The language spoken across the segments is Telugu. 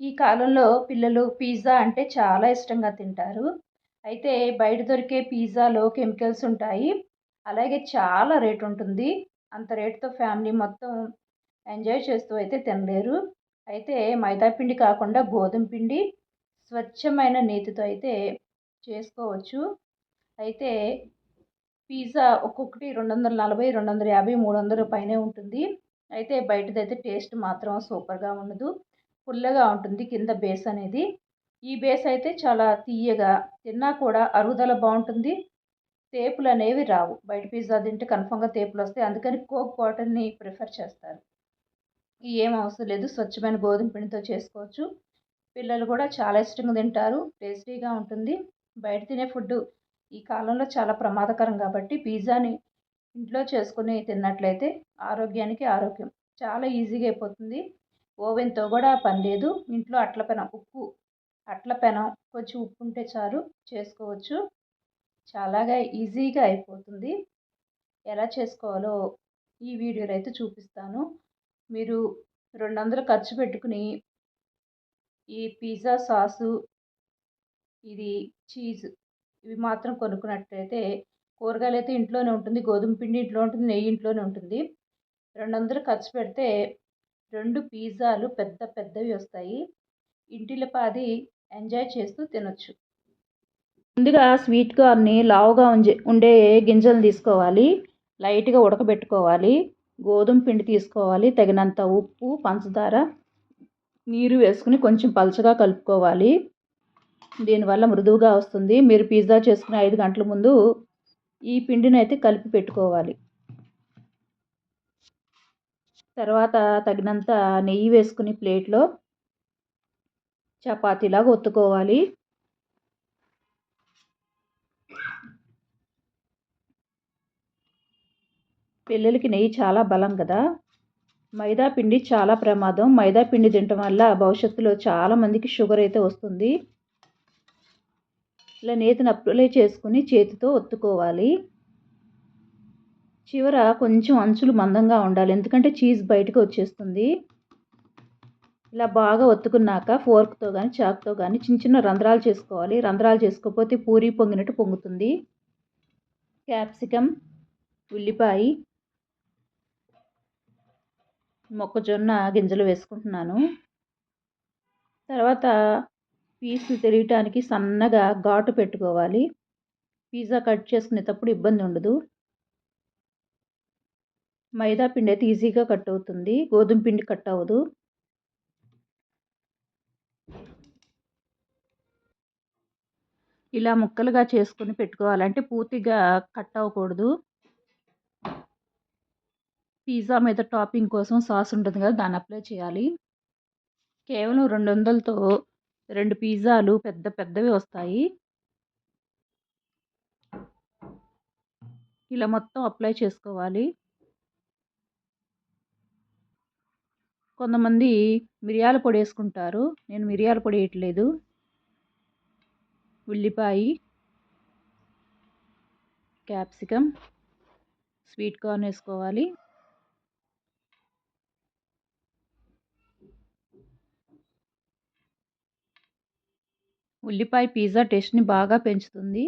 ఈ కాలంలో పిల్లలు పిజ్జా అంటే చాలా ఇష్టంగా తింటారు. అయితే బయట దొరికే పిజ్జాలో కెమికల్స్ ఉంటాయి. అలాగే చాలా రేట్ ఉంటుంది. అంత రేటుతో ఫ్యామిలీ మొత్తం ఎంజాయ్ చేస్తూ అయితే తినలేరు. అయితే మైదా పిండి కాకుండా గోధుమ పిండి స్వచ్ఛమైన నేతితో అయితే చేసుకోవచ్చు. అయితే పిజ్జా ఒక్కొక్కటి రెండు వందల నలభై రెండు వందల యాభై మూడు వందల పైనే ఉంటుంది. అయితే బయటదైతే టేస్ట్ మాత్రం సూపర్గా ఉండదు. పుల్లగా ఉంటుంది కింద బేస్ అనేది. ఈ బేస్ అయితే చాలా తీయగా తిన్నా కూడా అరుగుదల బాగుంటుంది. తేపులు అనేవి రావు. బయట పిజ్జా తింటే కన్ఫామ్గా తేపులు వస్తాయి. అందుకని కోక్ బాటిల్ని ప్రిఫర్ చేస్తారు. ఏం అవసరం లేదు. స్వచ్ఛమైన గోధుమ పిండితో చేసుకోవచ్చు. పిల్లలు కూడా చాలా ఇష్టంగా తింటారు. టేస్టీగా ఉంటుంది. బయట తినే ఫుడ్ ఈ కాలంలో చాలా ప్రమాదకరం కాబట్టి పిజ్జాని ఇంట్లో చేసుకుని తిన్నట్లయితే ఆరోగ్యానికి ఆరోగ్యం. చాలా ఈజీగా అయిపోతుంది. ఓవెన్తో కూడా పని లేదు. ఇంట్లో అట్ల పెనం ఉప్పు అట్ల పెనం కొంచెం ఉప్పు ఉంటే చాలు చేసుకోవచ్చు. చాలాగా ఈజీగా అయిపోతుంది. ఎలా చేసుకోవాలో ఈ వీడియోలో అయితే చూపిస్తాను. మీరు రెండు వందలు ఖర్చు పెట్టుకుని ఈ పిజ్జా సాసు ఇది చీజ్ ఇవి మాత్రం కొనుక్కున్నట్లయితే కూరగాయలు అయితే ఇంట్లోనే ఉంటుంది. గోధుమ పిండి ఇంట్లో ఉంటుంది. నెయ్యి ఇంట్లోనే ఉంటుంది. రెండు వందలు ఖర్చు పెడితే రెండు పిజ్జాలు పెద్ద పెద్దవి వస్తాయి. ఇంటిలపాది ఎంజాయ్ చేస్తూ తినొచ్చు. ముందుగా స్వీట్ కార్న్ని లావుగా ఉండే ఉండే గింజలు తీసుకోవాలి. లైట్గా ఉడకబెట్టుకోవాలి. గోధుమ పిండి తీసుకోవాలి. తగినంత ఉప్పు పంచదార నీరు వేసుకుని కొంచెం పలచగా కలుపుకోవాలి. దీనివల్ల మృదువుగా వస్తుంది. మీరు పిజ్జా చేసుకునే ఐదు గంటల ముందు ఈ పిండిని అయితే కలిపి పెట్టుకోవాలి. తర్వాత తగినంత నెయ్యి వేసుకుని ప్లేట్లో చపాతీలాగా ఒత్తుకోవాలి. పిల్లలకి నెయ్యి చాలా బలం కదా. మైదా పిండి చాలా ప్రమాదం. మైదా పిండి తినటం వల్ల భవిష్యత్తులో చాలామందికి షుగర్ అయితే వస్తుంది. ఇలా నేతిని అప్లై చేసుకుని చేతితో ఒత్తుకోవాలి. చివర కొంచెం అంచులు మందంగా ఉండాలి. ఎందుకంటే చీజ్ బయటకు వచ్చేస్తుంది. ఇలా బాగా ఒత్తుకున్నాక ఫోర్క్తో కానీ చాక్తో కానీ చిన్న చిన్న రంధ్రాలు చేసుకోవాలి. రంధ్రాలు చేసుకోకపోతే పూరి పొంగినట్టు పొంగుతుంది. క్యాప్సికమ్ ఉల్లిపాయ మొక్కజొన్న గింజలు వేసుకుంటున్నాను. తర్వాత పీసులు తెలియటానికి సన్నగా ఘాటు పెట్టుకోవాలి. పిజ్జా కట్ చేసుకునేటప్పుడు ఇబ్బంది ఉండదు. మైదా పిండి అయితే ఈజీగా కట్ అవుతుంది. గోధుమ పిండి కట్ అవ్వదు. ఇలా ముక్కలుగా చేసుకుని పెట్టుకోవాలంటే పూర్తిగా కట్ అవ్వకూడదు. పిజ్జా మీద టాపింగ్ కోసం సాస్ ఉంటుంది కదా దాన్ని అప్లై చేయాలి. కేవలం రెండు వందలతో రెండు పిజ్జాలు పెద్ద పెద్దవి వస్తాయి. ఇలా మొత్తం అప్లై చేసుకోవాలి. కొంతమంది మిరియాల పొడి వేసుకుంటారు నేను మిరియాల పొడి వేయట్లేదు ఉల్లిపాయ క్యాప్సికమ్ స్వీట్ కార్న్ వేసుకోవాలి. ఉల్లిపాయ పిజ్జా టేస్ట్ని బాగా పెంచుతుంది.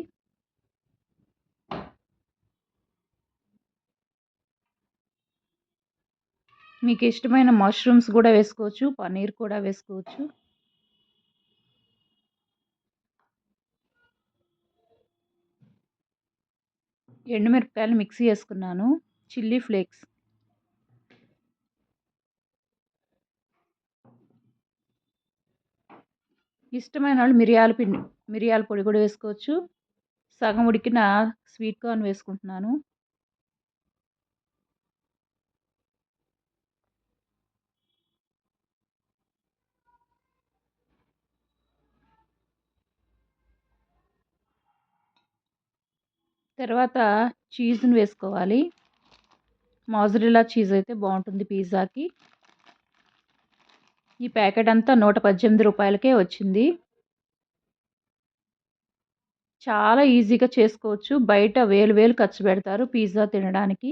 మీకు ఇష్టమైన మష్రూమ్స్ కూడా వేసుకోవచ్చు పన్నీర్ కూడా వేసుకోవచ్చు. ఎండుమిరపకాయలు మిక్సీ వేసుకున్నాను చిల్లీ ఫ్లేక్స్ ఇష్టమైన వాళ్ళు మిరియాల పిండి మిరియాల పొడి కూడా వేసుకోవచ్చు. సగం ఉడికిన స్వీట్ కార్న్ వేసుకుంటున్నాను. తర్వాత చీజ్ని వేసుకోవాలి. మాజరిలా చీజ్ అయితే బాగుంటుంది పిజ్జాకి. ఈ ప్యాకెట్ అంతా నూట పద్దెనిమిది రూపాయలకే వచ్చింది. చాలా ఈజీగా చేసుకోవచ్చు. బయట వేలు వేలు ఖర్చు పెడతారు పిజ్జా తినడానికి.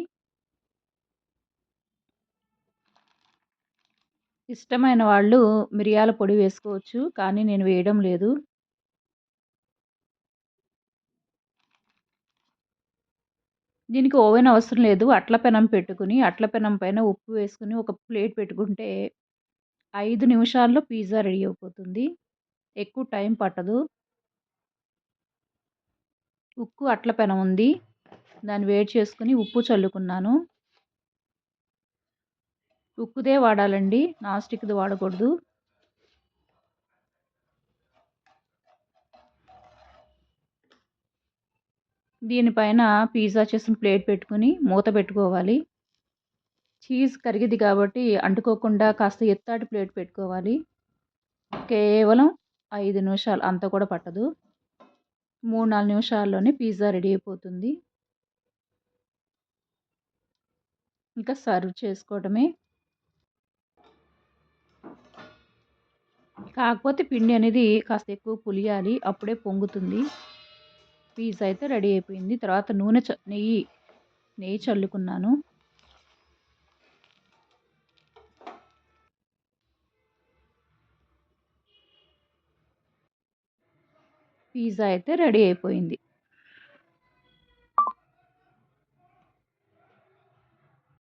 ఇష్టమైన వాళ్ళు మిరియాల పొడి వేసుకోవచ్చు కానీ నేను వేయడం లేదు. దీనికి ఓవెన్ అవసరం లేదు. అట్ల పెనం పెట్టుకుని అట్ల పెనం పైన ఉప్పు వేసుకుని ఒక ప్లేట్ పెట్టుకుంటే ఐదు నిమిషాల్లో పిజ్జా రెడీ అయిపోతుంది. ఎక్కువ టైం పట్టదు. ఉక్కు అట్ల పెనం ఉంది. దాన్ని వేడి చేసుకుని ఉప్పు చల్లుకున్నాను. ఉక్కుదే వాడాలండి. నాన్ స్టిక్ది వాడకూడదు. దీనిపైన పిజ్జా చేసిన ప్లేట్ పెట్టుకుని మూత పెట్టుకోవాలి. చీజ్ కరిగిది కాబట్టి అంటుకోకుండా కాస్త ఎత్తాటి ప్లేట్ పెట్టుకోవాలి. కేవలం ఐదు నిమిషాలు అంత కూడా పట్టదు. మూడు నాలుగు నిమిషాల్లోనే పిజ్జా రెడీ అయిపోతుంది. ఇంకా సర్వ్ చేసుకోవడమే కాకపోతే పిండి అనేది కాస్త ఎక్కువ పులియాలి అప్పుడే పొంగుతుంది. పిజ్జా అయితే రెడీ అయిపోయింది. తర్వాత నూనె చ నెయ్యి నెయ్యి చల్లుకున్నాను. పిజ్జా అయితే రెడీ అయిపోయింది.